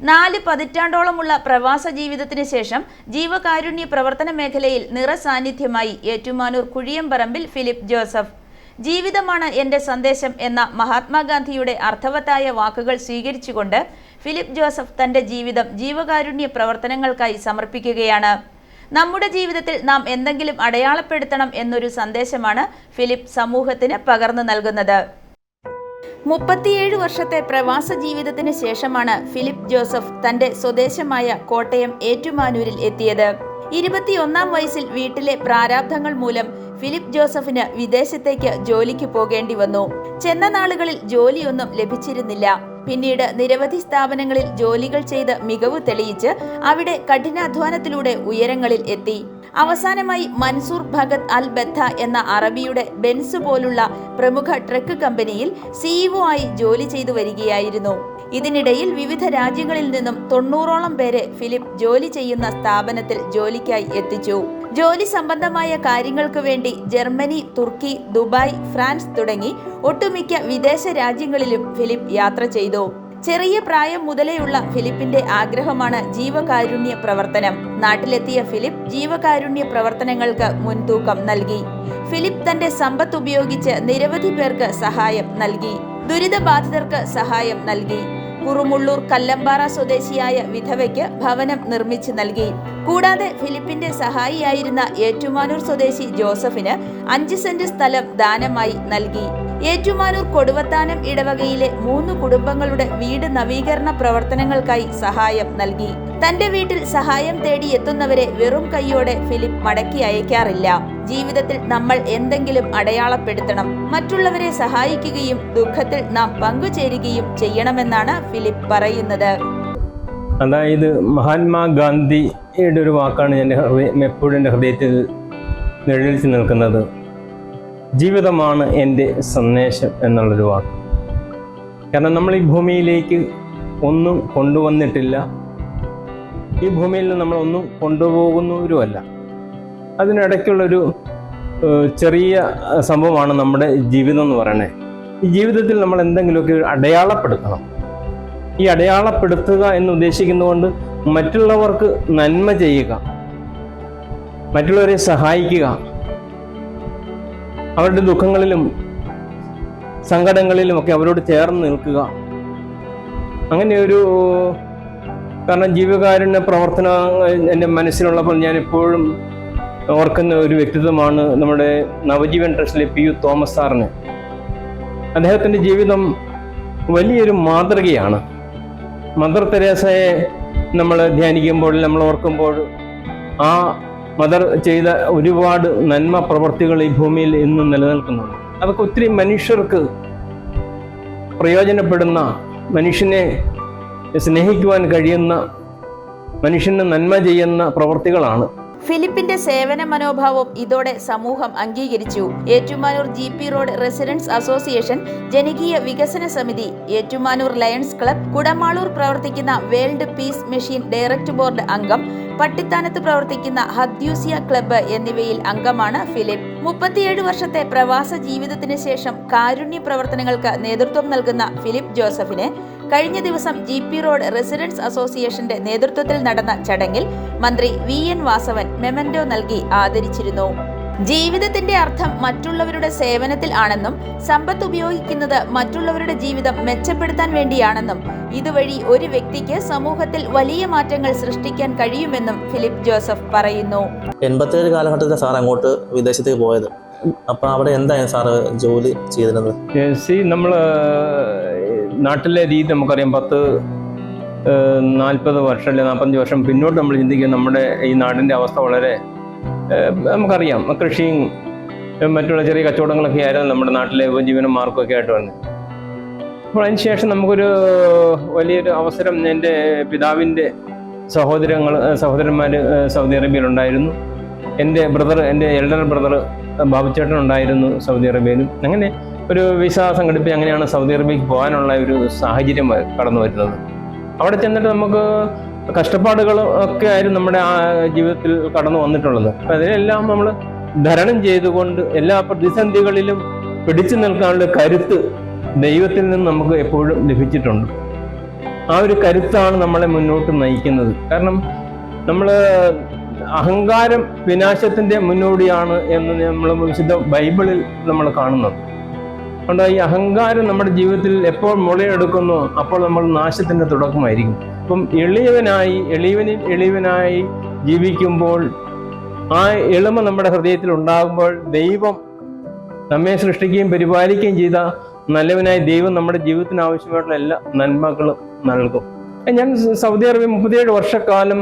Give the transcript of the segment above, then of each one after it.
നാല് പതിറ്റാണ്ടോളമുള്ള പ്രവാസ ജീവിതത്തിന് ശേഷം ജീവകാരുണ്യ പ്രവർത്തന മേഖലയിൽ നിറസാന്നിധ്യമായി ഏറ്റുമാനൂർ കുഴിയമ്പറമ്പിൽ ഫിലിപ്പ് ജോസഫ്. ജീവിതമാണ് എന്റെ സന്ദേശം എന്ന മഹാത്മാഗാന്ധിയുടെ അർത്ഥവത്തായ വാക്കുകൾ സ്വീകരിച്ചുകൊണ്ട് ഫിലിപ്പ് ജോസഫ് തന്റെ ജീവിതം ജീവകാരുണ്യ പ്രവർത്തനങ്ങൾക്കായി സമർപ്പിക്കുകയാണ്. നമ്മുടെ ജീവിതത്തിൽ നാം എന്തെങ്കിലും അടയാളപ്പെടുത്തണം എന്നൊരു സന്ദേശമാണ് ഫിലിപ്പ് സമൂഹത്തിന് പകർന്നു നൽകുന്നത്. മുപ്പത്തിയേഴ് വർഷത്തെ പ്രവാസ ജീവിതത്തിന് ശേഷമാണ് ഫിലിപ്പ് ജോസഫ് തന്റെ സ്വദേശമായ കോട്ടയം ഏറ്റുമാനൂരിൽ എത്തിയത്. ഇരുപത്തിയൊന്നാം വയസ്സിൽ വീട്ടിലെ പ്രാരാബ്ധങ്ങൾ മൂലം ഫിലിപ്പ് ജോസഫിന് വിദേശത്തേക്ക് ജോലിക്ക് പോകേണ്ടി വന്നു. ചെന്ന നാളുകളിൽ ജോലിയൊന്നും ലഭിച്ചിരുന്നില്ല. പിന്നീട് നിരവധി സ്ഥാപനങ്ങളിൽ ജോലികൾ ചെയ്ത് മികവ് തെളിയിച്ച് അവിടെ കഠിനാധ്വാനത്തിലൂടെ ഉയരങ്ങളിൽ എത്തി. അവസാനമായി മൻസൂർ ഭഗത് അൽ ബത്ത എന്ന അറബിയുടെ ബെൻസ് പോലുള്ള പ്രമുഖ ട്രക്ക് കമ്പനിയിൽ സിഇഒ ആയി ജോലി ചെയ്തു വരികയായിരുന്നു. ഇതിനിടയിൽ വിവിധ രാജ്യങ്ങളിൽ നിന്നും തൊണ്ണൂറോളം പേരെ ഫിലിപ്പ് ജോലി ചെയ്യുന്ന സ്ഥാപനത്തിൽ ജോലിക്കായി എത്തിച്ചു. ജോലി സംബന്ധമായ കാര്യങ്ങൾക്ക് വേണ്ടി ജർമ്മനി തുർക്കി ദുബായ് ഫ്രാൻസ് തുടങ്ങി ഒട്ടുമിക്ക വിദേശ രാജ്യങ്ങളിലും ഫിലിപ്പ് യാത്ര ചെയ്തു. ചെറിയ പ്രായം മുതലേയുള്ള ഫിലിപ്പിന്റെ ആഗ്രഹമാണ് ജീവകാരുണ്യ പ്രവർത്തനം. നാട്ടിലെത്തിയ ഫിലിപ്പ് ജീവകാരുണ്യ പ്രവർത്തനങ്ങൾക്ക് മുൻതൂക്കം നൽകി. ഫിലിപ്പ് തന്റെ സമ്പത്ത് ഉപയോഗിച്ച് നിരവധി പേർക്ക് സഹായം നൽകി. ദുരിതബാധിതർക്ക് സഹായം നൽകി. കുറുമുള്ളൂർ കല്ലമ്പാറ സ്വദേശിയായ വിധവയ്ക്ക് ഭവനം നിർമ്മിച്ചു നൽകി. കൂടാതെ ഫിലിപ്പിന്റെ സഹായിയായിരുന്ന ഏറ്റുമാനൂർ സ്വദേശി ജോസഫിന് അഞ്ച് സെന്റ് സ്ഥലം ദാനമായി നൽകി. ഏറ്റുമാനൂർ കൊടുവത്താനം ഇടവകയിലെ മൂന്ന് കുടുംബങ്ങളുടെ വീട് നവീകരണ പ്രവർത്തനങ്ങൾക്കായി സഹായം നൽകി. തന്റെ വീട്ടിൽ സഹായം തേടി എത്തുന്നവരെ വെറും കൈയോടെ ഫിലിപ്പ് മടക്കി അയക്കാറില്ല. ജീവിതത്തിൽ നമ്മൾ എന്തെങ്കിലും അടയാളപ്പെടുത്തണം. മറ്റുള്ളവരെ സഹായിക്കുകയും ദുഃഖത്തിൽ നാം പങ്കുചേരുകയും ചെയ്യണമെന്നാണ് ഫിലിപ്പ് പറയുന്നത്. അതായത് മഹാത്മാഗാന്ധിയുടെ ഒരു വാക്കാണ് എന്റെ ഹൃദയം എപ്പോഴും എന്റെ ഹൃദയത്തിൽ നിഴലിച്ച് നിൽക്കുന്നത്. ജീവിതമാണ് എന്റെ സന്ദേശം എന്നുള്ളൊരു വാക്ക്. കാരണം നമ്മൾ ഈ ഭൂമിയിലേക്ക് ഒന്നും കൊണ്ടുവന്നിട്ടില്ല. ഈ ഭൂമിയിൽ നിന്ന് നമ്മളൊന്നും കൊണ്ടുപോകുന്നവരുമല്ല. അതിനിടയ്ക്കുള്ളൊരു ചെറിയ സംഭവമാണ് നമ്മുടെ ജീവിതം എന്ന് പറയണേ ഈ ജീവിതത്തിൽ നമ്മൾ എന്തെങ്കിലുമൊക്കെ അടയാളപ്പെടുത്തണം. ഈ അടയാളപ്പെടുത്തുക എന്ന് ഉദ്ദേശിക്കുന്നതുകൊണ്ട് മറ്റുള്ളവർക്ക് നന്മ ചെയ്യുക. മറ്റുള്ളവരെ സഹായിക്കുക. അവരുടെ ദുഃഖങ്ങളിലും സങ്കടങ്ങളിലും ഒക്കെ അവരോട് ചേർന്ന് നിൽക്കുക. അങ്ങനെ ഒരു കാരണം ജീവകാരുണ്യ പ്രവർത്തന എന്റെ മനസ്സിലുള്ളപ്പോൾ ഞാൻ എപ്പോഴും ഓർക്കുന്ന ഒരു വ്യക്തിത്വമാണ് നമ്മുടെ നവജീവൻ ട്രസ്റ്റിലെ പി യു തോമസ് സാറിന്. അദ്ദേഹത്തിന്റെ ജീവിതം വലിയൊരു മാതൃകയാണ്. മദർ തെരേസയെ നമ്മൾ ധ്യാനിക്കുമ്പോൾ നമ്മൾ ഓർക്കുമ്പോൾ ആ മദർ ചെയ്ത ഒരുപാട് നന്മ പ്രവർത്തികൾ ഈ ഭൂമിയിൽ ഇന്നും നിലനിൽക്കുന്നുണ്ട്. അതൊക്കെ ഒത്തിരി മനുഷ്യർക്ക് പ്രയോജനപ്പെടുന്ന മനുഷ്യനെ സ്നേഹിക്കുവാൻ കഴിയുന്ന മനുഷ്യന് നന്മ ചെയ്യുന്ന പ്രവർത്തികളാണ് ഫിലിപ്പിന്റെ സേവന മനോഭാവം ഇതോടെ സമൂഹം അംഗീകരിച്ചു. Ettumanoor G P road residents association ജനകീയ വികസന സമിതി ഏറ്റുമാനൂർ ലയൺസ് ക്ലബ് കുടമാളൂർ പ്രവർത്തിക്കുന്ന World Peace Mission direct board അംഗം പട്ടിത്താനത്ത് പ്രവർത്തിക്കുന്ന ഹദ്യൂസിയ ക്ലബ്ബ് എന്നിവയിൽ അംഗമാണ് ഫിലിപ്പ്. മുപ്പത്തിയേഴ് വർഷത്തെ പ്രവാസ ജീവിതത്തിന് ശേഷം കാരുണ്യ പ്രവർത്തനങ്ങൾക്ക് നേതൃത്വം നൽകുന്ന ഫിലിപ്പ് ജോസഫിന് കഴിഞ്ഞ ദിവസം ജി പി റോഡ് റെസിഡൻസ് അസോസിയേഷന്റെ നേതൃത്വത്തിൽ നടന്ന ചടങ്ങിൽ മന്ത്രി വി എൻ വാസവൻ മെമന്റോ നൽകി ആദരിച്ചിരുന്നു. ജീവിതത്തിന്റെ അർത്ഥം മറ്റുള്ളവരുടെ സേവനത്തിൽ ആണെന്നും സമ്പത്ത് ഉപയോഗിക്കുന്നത് മറ്റുള്ളവരുടെ ജീവിതം മെച്ചപ്പെടുത്താൻ വേണ്ടിയാണെന്നും ഇതുവഴി ഒരു വ്യക്തിക്ക് സമൂഹത്തിൽ വലിയ മാറ്റങ്ങൾ സൃഷ്ടിക്കാൻ കഴിയുമെന്നും ഫിലിപ്പ് ജോസഫ് പറയുന്നു. എൺപത്തേഴ് കാലഘട്ടത്തിൽ സാർ അങ്ങോട്ട് വിദേശത്തേക്ക് പോയത്. അപ്പോൾ അവിടെ എന്തായിരുന്നു സാറ് ജോലി ചെയ്തിരുന്നത്? സി നമ്മൾ നാട്ടിലെ രീതി നമുക്കറിയാം. പത്ത് നാൽപ്പത് വർഷം അല്ലെങ്കിൽ നാൽപ്പത്തഞ്ച് വർഷം പിന്നോട്ട് നമ്മൾ ചിന്തിക്കുക നമ്മുടെ ഈ നാടിന്റെ അവസ്ഥ വളരെ നമുക്കറിയാം. കൃഷിയും മറ്റുള്ള ചെറിയ കച്ചവടങ്ങളൊക്കെ ആയിരുന്നു നമ്മുടെ നാട്ടിലെ ഉപജീവന മാർഗമൊക്കെ ആയിട്ട് വന്നത്. അപ്പോൾ അതിന് ശേഷം നമുക്കൊരു വലിയൊരു അവസരം എന്റെ പിതാവിന്റെ സഹോദരങ്ങൾ സഹോദരന്മാർ സൗദി അറേബ്യയിലുണ്ടായിരുന്നു എന്റെ ബ്രദർ എന്റെ എൽഡർ ബ്രദർ ബാബുച്ചേട്ടൻ ഉണ്ടായിരുന്നു സൗദി അറേബ്യയിലും. അങ്ങനെ ഒരു വിസ സംഘടിപ്പിച്ച് അങ്ങനെയാണ് സൗദി അറേബ്യക്ക് പോകാനുള്ള ഒരു സാഹചര്യം കടന്നു വരുന്നത്. അവിടെ ചെന്നിട്ട് നമുക്ക് കഷ്ടപ്പാടുകൾ ഒക്കെ ആയിരുന്നു നമ്മുടെ ആ ജീവിതത്തിൽ കടന്നു വന്നിട്ടുള്ളത്. അപ്പം അതിനെല്ലാം നമ്മൾ ധരണം ചെയ്തുകൊണ്ട് എല്ലാ പ്രതിസന്ധികളിലും പിടിച്ചു നിൽക്കാനുള്ള കരുത്ത് ദൈവത്തിൽ നിന്ന് നമുക്ക് എപ്പോഴും ലഭിച്ചിട്ടുണ്ട്. ആ ഒരു കരുത്താണ് നമ്മളെ മുന്നോട്ട് നയിക്കുന്നത്. കാരണം നമ്മൾ അഹങ്കാരം വിനാശത്തിന്റെ മുന്നോടിയാണ് എന്ന് നമ്മൾ വിശുദ്ധ ബൈബിളിൽ നമ്മൾ കാണുന്നത്. അതുകൊണ്ട് ഈ അഹങ്കാരം നമ്മുടെ ജീവിതത്തിൽ എപ്പോൾ മുളയെടുക്കുന്നു അപ്പോൾ നമ്മൾ നാശത്തിന്റെ തുടക്കമായിരിക്കും. അപ്പം എളിയവനായി എളിയവനിൽ എളിയവനായി ജീവിക്കുമ്പോൾ ആ എളിമ നമ്മുടെ ഹൃദയത്തിൽ ഉണ്ടാകുമ്പോൾ ദൈവം നമ്മെ സൃഷ്ടിക്കുകയും പരിപാലിക്കുകയും ചെയ്ത നല്ലവനായ ദൈവം നമ്മുടെ ജീവിതത്തിന് ആവശ്യമായിട്ടുള്ള എല്ലാ നന്മകളും നൽകും. ഞാൻ സൗദി അറേബ്യ മുപ്പത്തിയേഴ് വർഷക്കാലം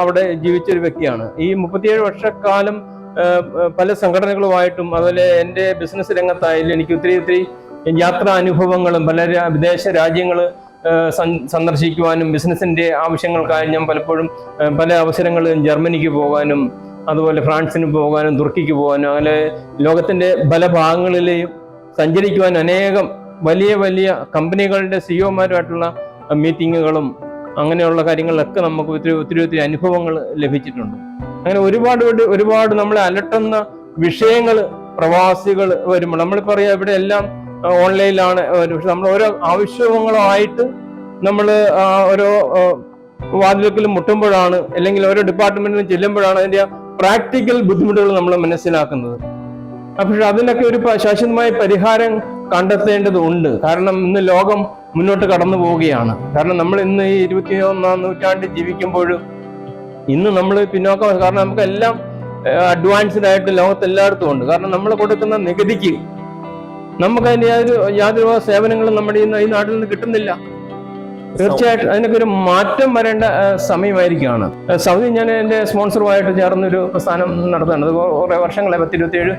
അവിടെ ജീവിച്ച ഒരു വ്യക്തിയാണ്. ഈ മുപ്പത്തിയേഴ് വർഷക്കാലം പല സംഘടനകളുമായിട്ടും അതുപോലെ എന്റെ ബിസിനസ് രംഗത്തായാലും എനിക്ക് ഒത്തിരി ഒത്തിരി യാത്രാ അനുഭവങ്ങളും പല വിദേശ രാജ്യങ്ങൾ സന്ദർശിക്കുവാനും ബിസിനസ്സിന്റെ ആവശ്യങ്ങൾക്കായി ഞാൻ പലപ്പോഴും പല അവസരങ്ങളിലും ജർമ്മനിക്ക് പോകാനും അതുപോലെ ഫ്രാൻസിന് പോകാനും തുർക്കിക്ക് പോകാനും അങ്ങനെ ലോകത്തിന്റെ പല ഭാഗങ്ങളിലെയും സഞ്ചരിക്കുവാൻ അനേകം വലിയ വലിയ കമ്പനികളുടെ സിഇഒമാരുമായിട്ടുള്ള മീറ്റിങ്ങുകളും അങ്ങനെയുള്ള കാര്യങ്ങളിലൊക്കെ നമുക്ക് ഒത്തിരി ഒത്തിരി ഒത്തിരി അനുഭവങ്ങൾ ലഭിച്ചിട്ടുണ്ട്. അങ്ങനെ ഒരുപാട് ഒരു- ഒരുപാട് നമ്മളെ അലട്ടുന്ന വിഷയങ്ങൾ പ്രവാസികൾ വരുമ്പോൾ നമ്മൾ അറിയാം ഇവിടെ എല്ലാം ഓൺലൈനിലാണ് പക്ഷെ നമ്മൾ ഓരോ ആവശ്യങ്ങളുമായിട്ട് നമ്മൾ ഓരോ ആ, വാതിൽക്കലും മുട്ടുമ്പോഴാണ് അല്ലെങ്കിൽ ഓരോ ഡിപ്പാർട്ട്മെന്റിലും ചെല്ലുമ്പോഴാണ് അതിന്റെ പ്രാക്ടിക്കൽ ബുദ്ധിമുട്ടുകൾ നമ്മൾ മനസ്സിലാക്കുന്നത്. പക്ഷെ അതിനൊക്കെ ഒരു ശാശ്വതമായ പരിഹാരം കണ്ടെത്തേണ്ടതുണ്ട്. കാരണം ഇന്ന് ലോകം മുന്നോട്ട് കടന്നു പോവുകയാണ്. കാരണം നമ്മൾ ഇന്ന് ഈ ഇരുപത്തി ഒന്നാം നൂറ്റാണ്ടിൽ ജീവിക്കുമ്പോൾ ഇന്ന് നമ്മൾ പിന്നോക്കം കാരണം നമുക്ക് എല്ലാം അഡ്വാൻസ്ഡ് ആയിട്ട് ലോകത്ത് എല്ലായിടത്തും ഉണ്ട്. കാരണം നമ്മൾ കൊടുക്കുന്ന നികുതിക്ക് നമുക്ക് അതിന്റെ യാതൊരു യാതൊരു സേവനങ്ങളും നമ്മുടെ ഈ നാട്ടിൽ നിന്ന് കിട്ടുന്നില്ല. തീർച്ചയായിട്ടും അതിനൊക്കെ ഒരു മാറ്റം വരേണ്ട സമയമായിരിക്കുകയാണ്. സൗദി ഞാൻ എന്റെ സ്പോൺസറുമായിട്ട് ചേർന്നൊരു പ്രസ്ഥാനം നടത്തുന്നുണ്ട് കുറേ വർഷങ്ങളായി പത്തിരുപത്തിയേഴ്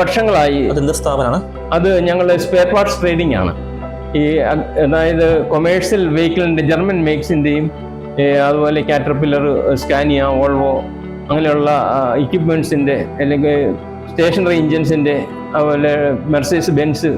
വർഷങ്ങളായി. സ്ഥാപനമാണ് അത് ഞങ്ങളുടെ സ്പെയർ പാർട്സ് ട്രേഡിംഗ് ആണ്. ഈ അതായത് കൊമേഴ്സ്യൽ വെഹിക്കിളിന്റെ ജർമ്മൻ മേക്സിന്റെയും അതുപോലെ കാറ്റർപില്ലർ സ്കാനിയ ഓൾവോ അങ്ങനെയുള്ള ഇക്വിപ്മെന്റ്സിന്റെ അല്ലെങ്കിൽ സ്റ്റേഷനറി ഇഞ്ചിൻസിന്റെ അതുപോലെ മെർസീസ് ബെൻസ്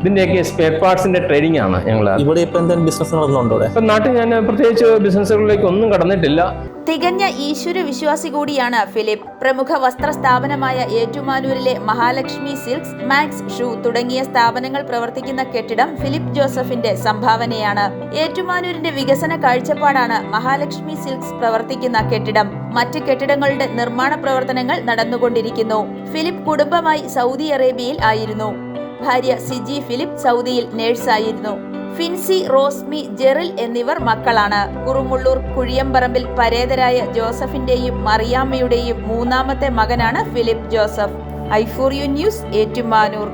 ഇതിന്റെയൊക്കെ സ്പെയർ പാർട്സിന്റെ ട്രേഡിംഗ് ആണ് ഞങ്ങൾ ഇവിടെ ഇപ്പൊ എന്തെങ്കിലും ബിസിനസ് നടന്നുണ്ടോ ഇപ്പം നാട്ടിൽ ഞാൻ പ്രത്യേകിച്ച് ബിസിനസ്സുകളിലേക്ക് ഒന്നും കടന്നിട്ടില്ല. തികഞ്ഞ ഈശ്വര വിശ്വാസി കൂടിയാണ് ഫിലിപ്പ്. പ്രമുഖ വസ്ത്ര സ്ഥാപനമായ ഏറ്റുമാനൂരിലെ മഹാലക്ഷ്മി സിൽക്സ് മാക്സ് ഷൂ തുടങ്ങിയ സ്ഥാപനങ്ങൾ പ്രവർത്തിക്കുന്ന കെട്ടിടം ഫിലിപ്പ് ജോസഫിന്റെ സംഭാവനയാണ്. ഏറ്റുമാനൂരിന്റെ വികസന കാഴ്ചപ്പാടാണ് മഹാലക്ഷ്മി സിൽക്സ് പ്രവർത്തിക്കുന്ന കെട്ടിടം. മറ്റ് കെട്ടിടങ്ങളുടെ നിർമ്മാണ പ്രവർത്തനങ്ങൾ നടന്നുകൊണ്ടിരിക്കുന്നു. ഫിലിപ്പ് കുടുംബമായി സൗദി അറേബ്യയിൽ ആയിരുന്നു. ഭാര്യ സിജി ഫിലിപ്പ് സൗദിയിൽ നേഴ്സായിരുന്നു. ഫിൻസി റോസ്മി ജെറിൽ എന്നിവർ മക്കളാണ്. കുറുമുള്ളൂർ കുഴിയമ്പറമ്പിൽ പരേതരായ ജോസഫിന്റെയും മറിയാമ്മയുടെയും മൂന്നാമത്തെ മകനാണ് ഫിലിപ്പ് ജോസഫ്. ഐഫോറിയു ന്യൂസ് ഏറ്റുമാനൂർ.